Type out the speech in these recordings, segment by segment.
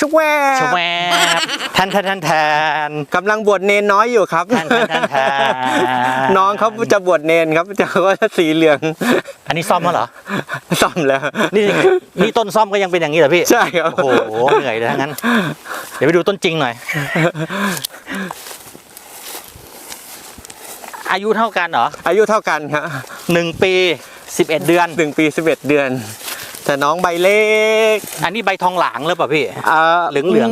ชวชบแวบแทนแทนแทนแทนกำลังบวชเนนน้อยอยู่ครับแทนแทนแทนแทนน้องเขาจะบวชเนนครับจะว่าสีเหลืองอันนี้ซ่อมแล้วเหรอ ซ่อมแล้ว นี่นี่ต้นซ่อมก็ยังเป็นอย่างนี้เหรอพี่ ใช่ครับ โอ้โห เหนื่อยเลยทั้งนั้น เดี๋ยวไปดูต้นจริงหน่อย อายุเท่ากันเหรอ อายุเท่ากันครับหนึ่งปีสิบเอ็ดเดือนหนึ่งปีสิบเอ็ดเดือน แต่น้องใบเล็กอันนี้ใบทองหลางหรือเปล่าพี่อ่าเหลือง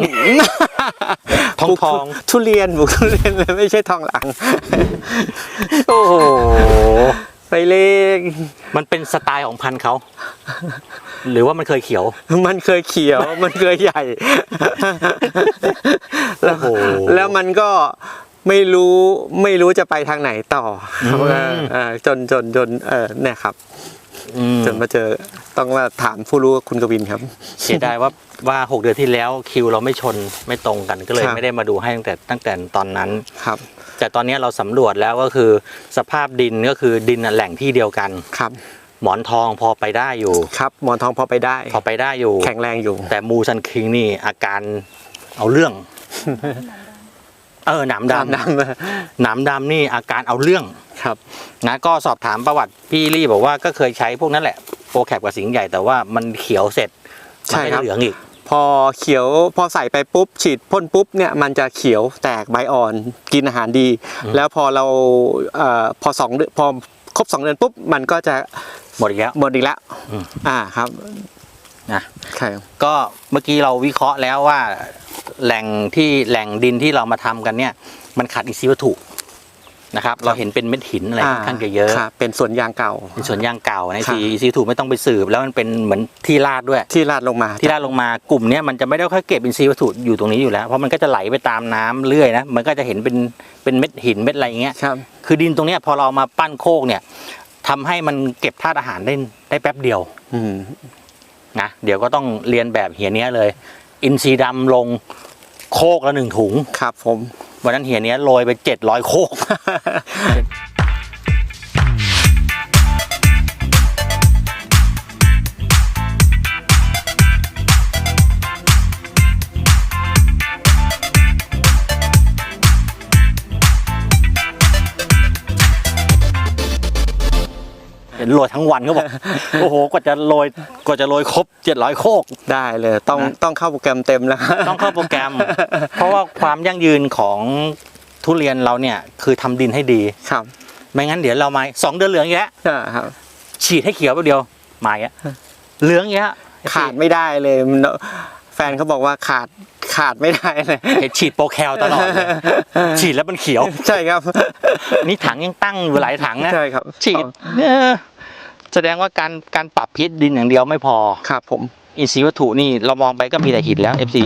ๆทองทอง ทุเรียนบุกทุเรียนเลยไม่ใช่ทองหลัง โอ้โหใบเล็ก มันเป็นสไตล์ของพันธุ์เขา หรือว่ามันเคยเขียว มันเคยเขียว มันเคยใหญ่ แล้วโอ้โหแล้วมันก็ไม่รู้ไม่รู้จะไปทางไหนต่ออมเออจนจนจนเออเนี่ยครับ อืมจนมาเจอต้องมาถามผู้รู้คุณกวินครับ เสียดายว่าว่าหกเดือนที่แล้วคิวเราไม่ชนไม่ตรงกันก็เลยครับ ไม่ได้มาดูให้ตั้งแต่ตั้งแต่ตอนนั้น ครับแต่ตอนนี้เราสำรวจแล้วก็คือสภาพดินก็คือดินน่ะแหล่งที่เดียวกัน ครับหมอนทองพอไปได้อยู่ ครับหมอนทองพอไปได้ พอไปได้อยู่ แข็งแรงอยู่ แต่มูซันคิงนี่อาการเอาเรื่อง เออหนามดำดำหนามดำนี่อาการเอาเรื่องครับนะก็สอบถามประวัติพี่ลี่บอกว่าก็เคยใช้พวกนั้นแหละโปรแคปกับสิงห์ใหญ่แต่ว่ามันเขียวเสร็จมันใช่ไม่ครับเหลืองอีก พอเขียวพอใส่ไปปุ๊บ ฉีดพ่นปุ๊บเนี่ยมันจะเขียวแตกใบอ่อนกินอาหารดีอืมแล้วพอเราเอ่อพอสองเดือนพอครบสองเดือนปุ๊บมันก็จะหมดอีกแล้วหมดอีกแล้วอืมอ่าครับ นะใช่ก็เมื่อกี้เราวิเคราะห์แล้วว่าแหล่งที่แหล่งดินที่เรามาทำกันเนี่ย มันขาดอินทรีย์วัตถุนะครับ เราเห็นเป็นเม็ดหินอะไรค่อนข้างจะเยอะครับเป็นสวนยางเก่าเป็นสวนยางเก่าในครับสีอินทรีย์วัตถุไม่ต้องไปสืบ แล้วมันเป็นเหมือนที่ลาดด้วย ที่ลาดลงมา ที่ลาดลงมากลุ่มเนี้ยมันจะไม่ได้ค่อยเก็บอินทรีย์วัตถุอยู่ตรงนี้อยู่แล้ว เพราะมันก็จะไหลไปตามน้ำเรื่อยนะมันก็จะเห็นเป็นเป็นเม็ดหินเม็ดอะไรอย่างเงี้ยครับคือดินตรงเนี้ยพอเราเอามาปั้นโคกเนี่ยทำให้มันเก็บธาตุอาหารได้ได้แป๊บเดียวอืม นะเดี๋ยวก็ต้องเรียนแบบเฮียเนี้ยเลย อินทรีย์ดำลงโคกละหนึ่งถุง ครับผม วันนั้นเฮียเนี้ยโรยไปเจ็ดร้อยโคก โรยทั้งวันก็บอก โอ้โหกว่าจะโรยกว่าจะโรยครบเจ็ดร้อยโคก ได้เลยต้องนะ ต้องเข้าโปรแกรมเต็มแล้ว ต้องเข้าโปรแกรม เพราะว่าความยั่งยืนของทุเรียนเราเนี่ยคือทำดินให้ดี ครับไม่งั้นเดี๋ยวเรามาสองเดือนเหลืองอีกแล้วอ่าครับ ฉีดให้เขียวแป๊บเดียวมาอีกแล้วเหลืองอีกแล้วขาดไม่ได้เลยมันแฟนเขาบอกว่าขาดขาดไม่ได้เลยเห็นฉีดโปรแคลตลอดเลยฉีดแล้วมันเขียว ใช่ครับ นี่ถังยังตั้งอยู่หลายถังนะใช่ครับฉีดเออ แสดงว่าการการปรับพิษดินอย่างเดียวไม่พอ ครับผม อินทรีย์วัตถุนี่เรามองไปก็มีแต่หินแล้ว FC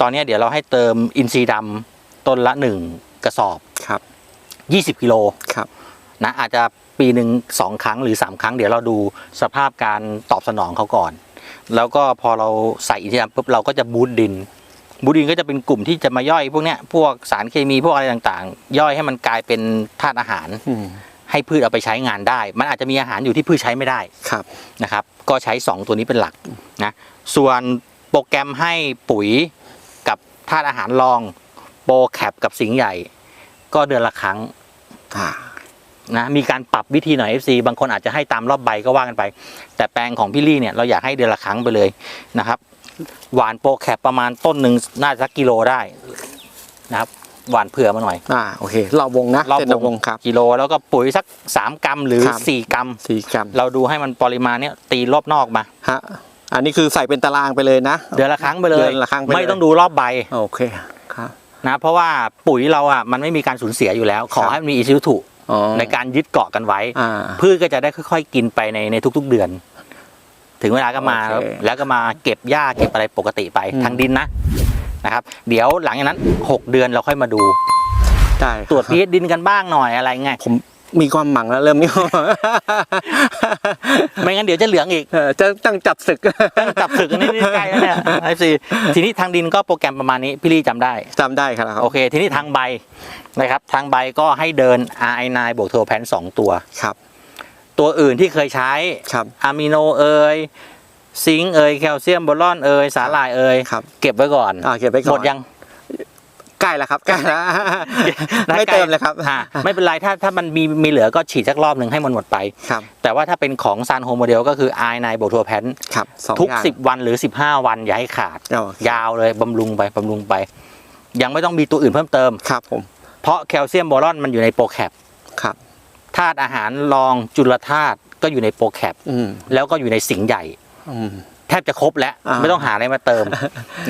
ตอนเนี้ยเดี๋ยวเราให้เติมอินทรีย์ดำต้นละหนึ่งกระสอบครับ 20กิโลครับ นะอาจจะปีหนึ่งสองครั้งหรือ 3 ครั้ง เดี๋ยวเราดูสภาพการตอบสนองเขาก่อน แล้วก็พอเราใส่อินทรีย์ดำปุ๊บเราก็จะบูตดิน บูตดินก็จะเป็นกลุ่มที่จะมาย่อย พวกเนี้ยพวกสารเคมีพวกอะไรต่างๆ ย่อยให้มันกลายเป็นธาตุอาหารอืมให้พืชเอาไปใช้งานได้ มันอาจจะมีอาหารอยู่ที่พืชใช้ไม่ได้ครับนะครับ ก็ใช้ 2 ตัวนี้เป็นหลักนะส่วนโปรแกรมให้ปุ๋ยกับธาตุอาหารรองโปรแคปกับสิงห์ใหญ่ ก็เดือนละครั้งอ่า นะมีการปรับวิธีหน่อย FC บางคนอาจจะให้ตามรอบใบก็ว่ากันไป แต่แปลงของพี่ลี่เนี่ยเราอยากให้เดือนละครั้งไปเลยนะครับ หวานโปรแคปประมาณต้นหนึ่งน่าจะสักกิโลได้นะครับ หวานเผื่อมาหน่อยอ่าโอเครอบวงนะรอบเส้นรอบวงครับ กิโลแล้วก็ปุ๋ยสัก 3 กรัมหรือ ครับ 4 กรัม สี่กรัมเราดูให้มันปริมาณเนี้ยตีรอบนอกมา ฮะอันนี้คือใส่เป็นตารางไปเลยนะ เดือนละครั้งไปเลย เดือนละครั้งไปเลย ไม่ต้องดูรอบใบโอเคครับ นะเพราะว่าปุ๋ยเราอะมันไม่มีการสูญเสียอยู่แล้ว ขอครับ ให้มันมีอิทธิวัตถุอ๋อ ในการยึดเกาะกันไว้อ่าพืชก็จะได้ค่อย ๆ กินไปในในทุก ๆ เดือน ถึงเวลาก็มาโอเคแล้วก็มาเก็บหญ้าเก็บอะไรปกติไปอืมทางดินนะนะครับ เดี๋ยวหลังจากนั้น 6 เดือนเราค่อยมาดูได้ตรวจพีเอดินกันบ้างหน่อยอะไรไงผม มีความหมังแล้วเริ่มมีความหวังไม่งั้นเดี๋ยวจะเหลืองอีก เออจะต้องจับศึกต้องจับศึกอันนี้นี่ใกล้แล้วเนี่ยไอซีทีนี้ทางดินก็โปรแกรมประมาณนี้พี่ลี่จำได้ จำได้ครับโอเค ทีนี้ทางใบนะครับ ทางใบก็ให้เดิน RI9 บวกโทแพนสองตัว ครับตัวอื่นที่เคยใช้ครับ อะมิโนเอยซิงค์เอยแคลเซียมบอลอนเอยสาหร่ายเอยครับ เก็บไว้ก่อน อ่าเก็บไว้ก่อน หมดยังใก ล้แล้วครับใกล้แล้วนะไม่เติมเลยครับอ่าไม่เป็นไรถ้าถ้ามันมีมีเหลือก็ฉีดสักรอบหนึ่งให้มันหมดไปครับแต่ว่าถ้าเป็นของซานโฮโมเดลก็คือ RI9 บวกโทแพนครับสองทุกอย่าง10 วันหรือ 15 วันอย่าให้ขาดอ๋อยาวเลยบำรุงไปบำรุงไป ยังไม่ต้องมีตัวอื่นเพิ่มเติมครับผมเพราะแคลเซียมบอลอนมันอยู่ในโปรแคปครับธาตุอาหารรองจุลธาตุก็อยู่ในโปรแคปอืมแล้วก็อยู่ในสิงห์ใหญ่อืม แทบจะครบแล้วอ่า ไม่ต้องหาอะไรมาเติม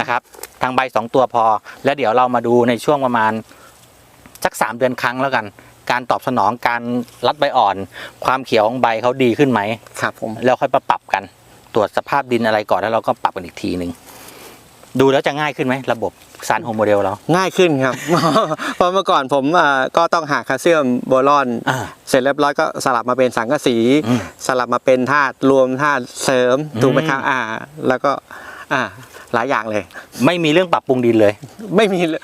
นะครับ ทางใบสองตัวพอ แล้วเดี๋ยวเรามาดูในช่วงประมาณสักสามเดือนครั้งแล้วกัน การตอบสนองการรัดใบอ่อน ความเขียวของใบเขาดีขึ้นไหม ครับผม แล้วค่อยมาปรับกัน ตรวจสภาพดินอะไรก่อนแล้วเราก็ปรับกันอีกทีหนึ่ง ดูแล้วจะง่ายขึ้นไหมระบบซานโฮโมเดลเรา ง่ายขึ้นครับ เพราะเมื่อก่อนผมอ่าก็ต้องหาแคลเซียมโบรอน อ่าเสร็จเรียบร้อยก็สลับมาเป็นสังกะสี อืมสลับมาเป็นธาตุรวมธาตุเสริมอืมถูกไหมครับอ่า แล้วก็อ่าหลายอย่างเลย ไม่มีเรื่องปรับปรุงดินเลย ไม่มีเลย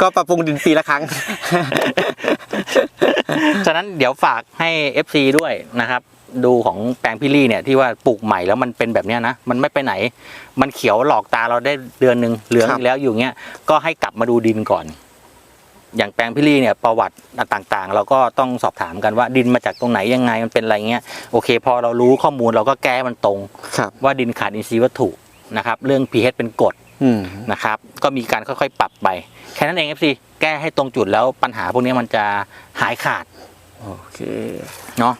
ก็ปรับปรุงดินปีละครั้ง ฉะนั้นเดี๋ยวฝากให้ FC ด้วยนะครับ ดูของแปลงพี่ลี่เนี่ยที่ว่าปลูกใหม่แล้วมันเป็นแบบเนี้ยนะมันไม่ไปไหน มันเขียวหลอกตาเราได้เดือนหนึ่งเหลืองครับ อีกแล้วอยู่เงี้ยก็ให้กลับมาดูดินก่อน อย่างแปลงพี่ลี่เนี่ยประวัติต่างๆ เราก็ต้องสอบถามกันว่าดินมาจากตรงไหนยังไงมันเป็นอะไรเงี้ยโอเค พอเรารู้ข้อมูลเราก็แก้มันตรง ครับ ว่าดินขาดอินทรีย์วัตถุนะครับเรื่อง pH เป็นกรด อืม นะครับก็มีการค่อยๆ ปรับไป แค่นั้นเอง FC แก้ให้ตรงจุดแล้วปัญหาพวกนี้มันจะหายขาดโอเค เนาะ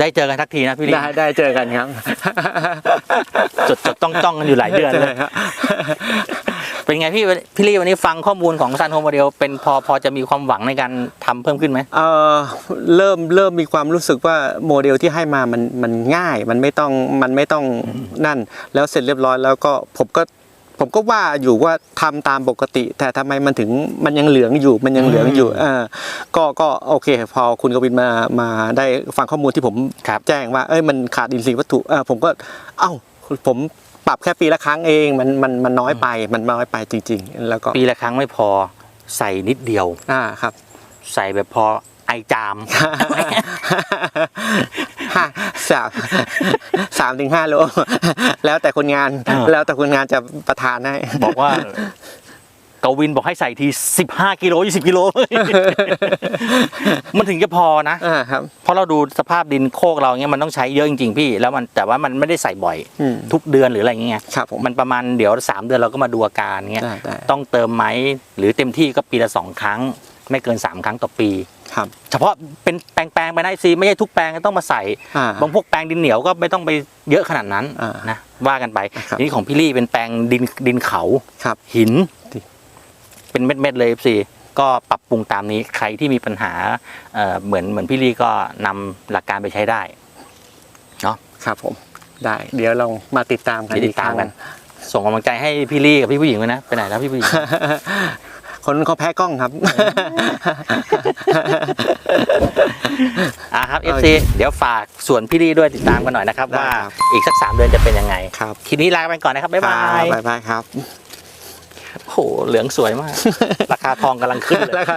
ได้เจอกันทักทีนะพี่ลิได้ได้เจอกันครับ จดจดต้องจ้องกันอยู่หลายเดือนเลยครับเป็นไงพี่พี่ลี่วันนี้ฟังข้อมูลของซันโฮโมเดลเป็นพอพอจะมีความหวังในการทำเพิ่มขึ้นไหมเออเริ่มเริ่มมีความรู้สึกว่าโมเดลที่ให้มามันมันง่าย มันไม่ต้องมันไม่ต้องนั่น แล้วเสร็จเรียบร้อยแล้วก็ผมก็ ผมก็ว่าอยู่ว่าทำตามปกติ แต่ทำไมมันถึงมันยังเหลืองอยู่มันยังเหลืองอยู่เออก็ก็โอเค พอคุณกวินมามาได้ฟังข้อมูลที่ผมครับแจ้งว่าเอ้ยมันขาดอินทรีย์วัตถุเออผมก็เอ้าผมปรับแค่ปีละครั้งเองมันมันมันน้อยไปมันน้อยไปจริง ๆ แล้วก็ปีละครั้งไม่พอใส่นิดเดียวอ่าครับ ใส่แบบพอไอจามห้าสามสามถึงห้าโล แล้วแต่คนงานอ่าแล้วแต่คนงานจะประทานให้ บอกว่ากวินบอกให้ใส่ที 15 กิโล 20 กิโล มันถึงจะพอนะอ่าครับเพราะเราดูสภาพดินโคกเราเงี้ยมันต้องใช้เยอะจริงๆพี่ แล้วมันแต่ว่ามันไม่ได้ใส่บ่อยอืมทุกเดือนหรืออะไรเงี้ยครับผมมันประมาณเดี๋ยวสามเดือนเราก็มาดูอาการเงี้ยได้ได้ต้องเติมไหมหรือเต็มที่ก็ปีละสองครั้ง ไม่เกินสามครั้งต่อปี ครับ เฉพาะเป็นแปลงๆไปนะซีไม่ใช่ทุกแปลงก็ต้องมาใส่อ่าบางพวกแปลงดินเหนียวก็ไม่ต้องไปเยอะขนาดนั้นอ่านนะว่ากันไปครับทีนี้ของพี่ลี่เป็นแปลงดินดินเขาครับ หินดิเป็นเม็ดๆเลยซีก็ปรับปรุงตามนี้ใครที่มีปัญหาเอ่อเหมือนเหมือนพี่ลี่ก็นำหลักการไปใช้ได้ครับผมได้ เดี๋ยวเรามาติดตามกันเดี๋ยวติดตามกัน ส่งกำลังใจให้พี่ลี่กับพี่ผู้หญิงด้วยนะไปไหนแล้วพี่ผู้หญิง คนเขาแพ้กล้องครับ อะครับโอ FC เคเดี๋ยวฝากส่วนพี่ลี่ด้วยติดตามกันหน่อยนะครับ ได้ว่าครับอีกสักสามเดือนจะเป็นยังไงครับ ทีนี้ลาไปก่อนนะครับ บ๊ายบายบายบายครับ โอ้โห เหลืองสวยมาก ราคาทองกำลังขึ้นเลย แล้วครั